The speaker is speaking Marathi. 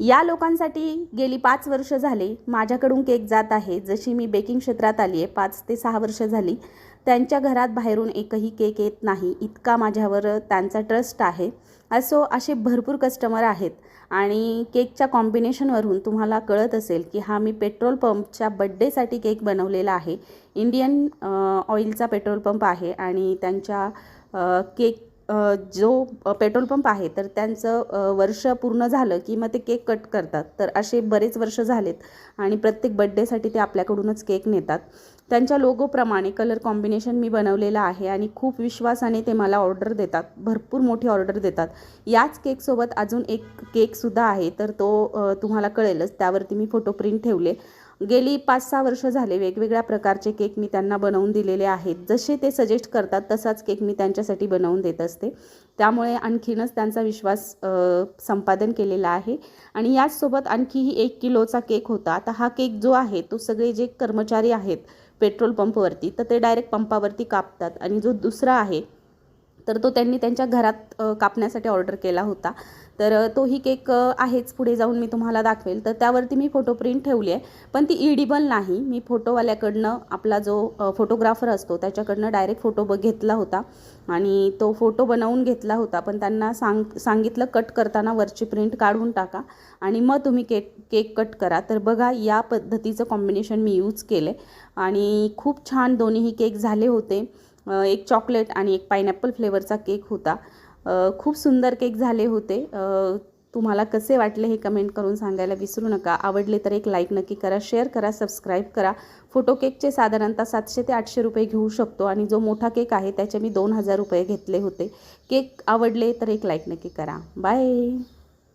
या लोकांसाठी गेली पाच वर्ष झाले माझ्याकडून केक जात आहे. जशी मी बेकिंग क्षेत्रात आली आहे पाच ते सहा वर्ष झाली त्यांच्या घरात बाहेरून एकही केक येत नाही. इतका माझ्यावर त्यांचा ट्रस्ट आहे. असो असे भरपूर कस्टमर आहेत. आणि केकच्या कॉम्बिनेशनवरून तुम्हाला कळत असेल की हा मी पेट्रोल पंपच्या बड्डेसाठी केक बनवलेला आहे. इंडियन ऑइलचा पेट्रोल पंप आहे आणि त्यांच्या केक जो पेट्रोल पंप आहे तर त्यांचं वर्ष पूर्ण झालं की मग ते केक कट करतात. तर असे बरेच वर्ष झालेत आणि प्रत्येक बड्डेसाठी ते आपल्याकडूनच केक नेतात. त्यांच्या लोगोप्रमाणे कलर कॉम्बिनेशन मी बनवलेलं आहे आणि खूप विश्वासाने ते मला ऑर्डर देतात. भरपूर मोठी ऑर्डर देतात. याच केकसोबत अजून एक केकसुद्धा आहे तर तो तुम्हाला कळेलच. त्यावरती मी फोटो प्रिंट ठेवले. गेली पाच सहा वर्ष झाले वेगवेगळ्या प्रकारचे केक मी त्यांना बनवून दिलेले आहेत. जसे ते सजेस्ट करतात तसाच केक मी त्यांच्यासाठी बनवून देत असते. त्यामुळे आणखीनच त्यांचा विश्वास संपादन केलेला आहे. आणि याचसोबत आणखीही एक किलोचा केक होता. आता हा केक जो आहे तो सगळे जे कर्मचारी आहेत पेट्रोल पंपवरती तर ते डायरेक्ट पंपावरती कापतात. आणि जो दुसरा आहे तर तो त्यांनी त्यांच्या घरात कापण्यासाठी ऑर्डर केला होता. तर तोही केक आहेच. पुढे जाऊन मी तुम्हाला दाखवेल. तर त्यावरती मी फोटो प्रिंट ठेवली आहे. पण ती इडिबल नाही. मी फोटोवाल्याकडनं आपला जो फोटोग्राफर असतो त्याच्याकडनं डायरेक्ट फोटो बघ घेतला होता. आणि तो फोटो बनवून घेतला होता. पण त्यांना सांग सांगितलं कट करताना वरची प्रिंट काढून टाका. आणि मग तुम्ही केक केक कट करा. तर बघा या पद्धतीचं कॉम्बिनेशन मी यूज केलं आणि खूप छान दोन्हीही केक झाले होते. एक चॉकलेट आणि एक पायनॅपल फ्लेवरचा केक होता. खूप सुंदर केक झाले होते. तुम्हाला कसे वाटले हे कमेंट करून सांगायला विसरू नका. आवडले तर एक लाईक नक्की करा शेअर करा सबस्क्राईब करा. फोटो केकचे साधारणतः सातशे ते आठशे रुपये घेऊ शकतो आणि जो मोठा केक आहे त्याचे मी दोन हजार रुपये घेतले होते. केक आवडले तर एक लाईक नक्की करा. बाय!